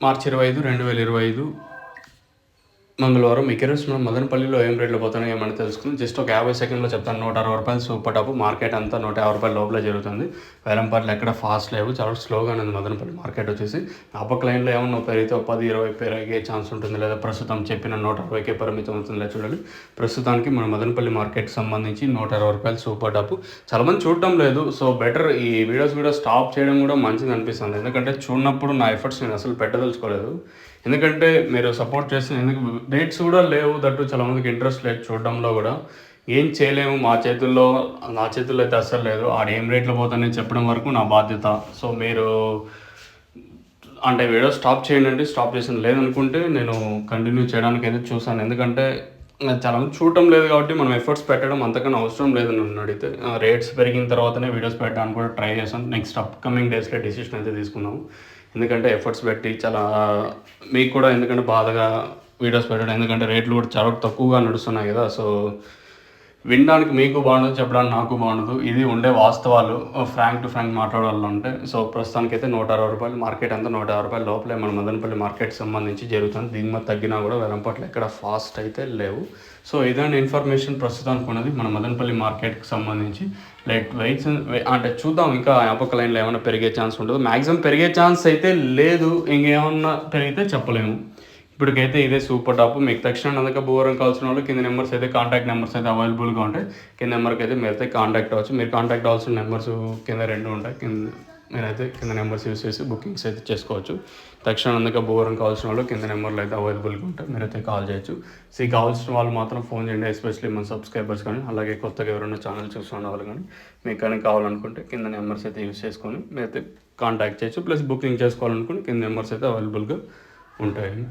మార్చి ఇరవై ఐదు రెండు వేల ఇరవై ఐదు మంగళవారం మీకు మనం మదనపల్లిలో ఏం రేట్లో పోతున్నాయి ఏమని తెలుసుకుని జస్ట్ ఒక యాభై సెకండ్లో చెప్తాను నూట అరవై రూపాయలు సూపర్ టాప్. మార్కెట్ అంతా నూట యాభై రూపాయల లోపల జరుగుతుంది. వేలంపాట్లు ఎక్కడ ఫాస్ట్ లేవు. చాలా స్లోగా ఉంది మదనపల్లి మార్కెట్ వచ్చేసి. ఆ పక్క లైన్లో ఏమన్నా పెరిగితే పది ఇరవై పెరిగే ఛాన్స్ ఉంటుంది. లేదా ప్రస్తుతం చెప్పిన నూట అరవైకే పరిమితం అవుతుంది. చూడాలి చూడండి. ప్రస్తుతానికి మన మదనపల్లి మార్కెట్కి సంబంధించి నూట అరవై రూపాయలు సూపర్ టాప్. చాలామంది చూడటం లేదు. సో బెటర్ ఈ వీడియోస్ కూడా స్టాప్ చేయడం కూడా మంచిది అనిపిస్తుంది. ఎందుకంటే చూడనప్పుడు నా ఎఫర్ట్స్ నేను అసలు పెట్టదలుచుకోలేదు. ఎందుకంటే మీరు సపోర్ట్ చేసిన ఎందుకు డేట్స్ కూడా లేవు దట్టు చాలా మందికి ఇంట్రెస్ట్ లేదు చూడడంలో కూడా. ఏం చేయలేము మా చేతుల్లో నా చేతుల్లో అయితే అస్సలు లేదు. ఆడ ఏం రేట్లో పోతానని చెప్పడం వరకు నా బాధ్యత. సో మీరు అంటే వీడియో స్టాప్ చేయండి స్టాప్ చేసిన లేదనుకుంటే నేను కంటిన్యూ చేయడానికి అయితే చూసాను ఎందుకంటే చాలా మంది చూడటం లేదు కాబట్టి మనం ఎఫర్ట్స్ పెట్టడం అంతకన్నా అవసరం లేదు నన్ను అడిగితే రేట్స్ పెరిగిన తర్వాతనే వీడియోస్ పెట్టడానికి కూడా ట్రై చేసాం నెక్స్ట్ అప్కమింగ్ డేస్లో డెసిషన్ అయితే తీసుకున్నాము ఎందుకంటే ఎఫర్ట్స్ పెట్టి చాలా మీకు కూడా ఎందుకంటే బాధగా వీడియోస్ పెట్టడం ఎందుకంటే రేట్లు కూడా చాలా తక్కువగా నడుస్తున్నాయి కదా సో వినడానికి మీకు బాగుండదు చెప్పడానికి నాకు బాగుండదు. ఇది ఉండే వాస్తవాలు ఫ్రాంక్ టు ఫ్రాంక్ మాట్లాడాలంటే. సో ప్రస్తుతానికి అయితే నూట అరవై రూపాయలు మార్కెట్ అంతా నూట అరవై రూపాయల లోపలే మన మదనపల్లి మార్కెట్ సంబంధించి జరుగుతుంది. దిగుమతి తగ్గినా కూడా వెలంపట్ల ఎక్కడ ఫాస్ట్ అయితే లేవు. సో ఇదాని ఇన్ఫర్మేషన్ ప్రస్తుతానికి ఉన్నది మన మదనపల్లి మార్కెట్కి సంబంధించి. లైట్ వెయిట్స్ అంటే చూద్దాం ఇంకా ఆ లైన్లో ఏమైనా పెరిగే ఛాన్స్ ఉంటుంది. మ్యాక్సిమం పెరిగే ఛాన్స్ అయితే లేదు ఇంకేమన్నా పెరిగితే చెప్పలేము. ఇప్పటికైతే ఇదే సూపర్ టాప్ మీకు తక్షణ అందుకే బోరం కావాల్సిన వాళ్ళు కింద నెంబర్స్ అయితే కాంటాక్ట్ నెంబర్స్ అయితే అవైలబుల్గా ఉంటాయి. కింద నెంబర్కి అయితే మీరైతే కాంటాక్ట్ అవ్వచ్చు. మీరు కాంటాక్ట్ అవ్వాల్సిన నెంబర్స్ కింద రెండు ఉంటాయి. కింద మీరైతే కింద నెంబర్స్ యూస్ చేసి బుకింగ్స్ అయితే చేసుకోవచ్చు. తక్షణ అందుకే బోరం కావాల్సిన వాళ్ళు కింద నెంబర్లు అయితే అవైలబుల్గా ఉంటాయి. మీరైతే కాల్ చేయొచ్చు. సీ కావాల్సిన వాళ్ళు మాత్రం ఫోన్ చేయండి ఎస్పెషల్లీ మన సబ్స్క్రైబర్స్ కానీ అలాగే కొత్తగా ఎవరైనా ఛానల్ చూస్తున్న వాళ్ళు కానీ మీకు కానీ కావాలనుకుంటే కింద నెంబర్స్ అయితే యూస్ చేసుకొని మీరైతే కాంటాక్ట్ చేయొచ్చు. ప్లస్ బుకింగ్ చేసుకోవాలనుకుంటే కింద నెంబర్స్ అయితే అవైలబుల్గా ఉంటాయి